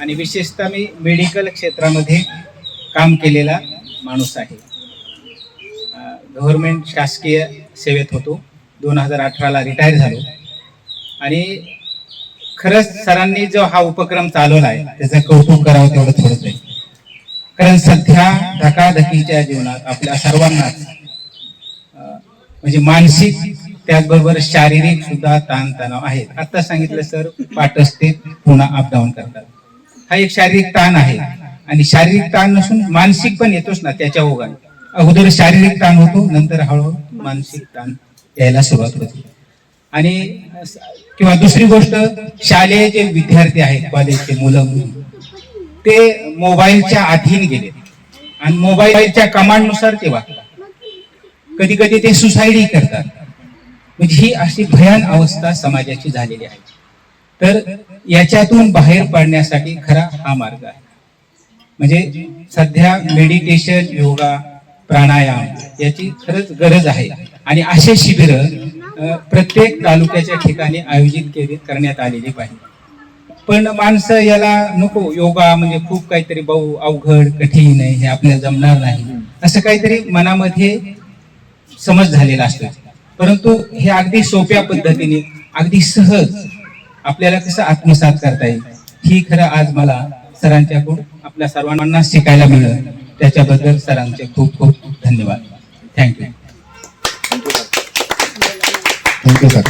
आणि विशेषतः मी मेडिकल क्षेत्रामध्ये काम केलेला माणूस आहे. गव्हर्नमेंट शासकीय सेवेत होतो. दोन हजार अठराला रिटायर झालो. आणि खरंच सरांनी जो हा उपक्रम चालवला आहे त्याचं कौतुक करावं तेवढं थोडंच आहे. कारण सध्या धकाधकीच्या जीवनात आपल्या सर्वांनाच म्हणजे मानसिक त्याचबरोबर शारीरिक सुद्धा ताणतणाव आहेत. आता सांगितलं सर पाठस्थित ते पुन्हा अपडाऊन करतात. हा एक शारीरिक ताण आहे. आणि शारीरिक ताण नसून मानसिक पण येतोच ना त्याच्या ओघाने. अगोदर शारीरिक ताण होतो नंतर हळूहळू मानसिक ताण यायला सुरुवात होते. आणि किंवा दुसरी गोष्ट शालेय जे विद्यार्थी आहेत कॉलेजचे मुलं मुली ते मोबाईलच्या अधीन गेले. आणि मोबाईलच्या कमांडनुसार ते वागतात. कधी कधी ते सुसाईडही करतात. म्हणजे ही अशी भयान अवस्था समाजाची झालेली आहे. तर याच्यातून बाहेर पडण्यासाठी खरा हा मार्ग आहे. म्हणजे सध्या मेडिटेशन योगा प्राणायाम याची खरंच गरज आहे. आणि असे शिबिर प्रत्येक तालुक्याच्या ठिकाणी आयोजित केले करण्यात आलेली पाहिजे. पण माणसं याला नको योगा म्हणजे खूप काहीतरी बहु अवघड कठीण आहे हे आपल्याला जमणार नाही. असं काहीतरी मनामध्ये समज झालेला असतो परंतु हे अगदी सोप्या पद्धतीने अगदी सहज आपल्याला कसं आत्मसात करता येईल? ही खरं आज मला सरांच्याकडून आपल्या सर्वांना शिकायला मिळेल. त्याच्याबद्दल सरांचे खूप खूप धन्यवाद. Thank you thank you sir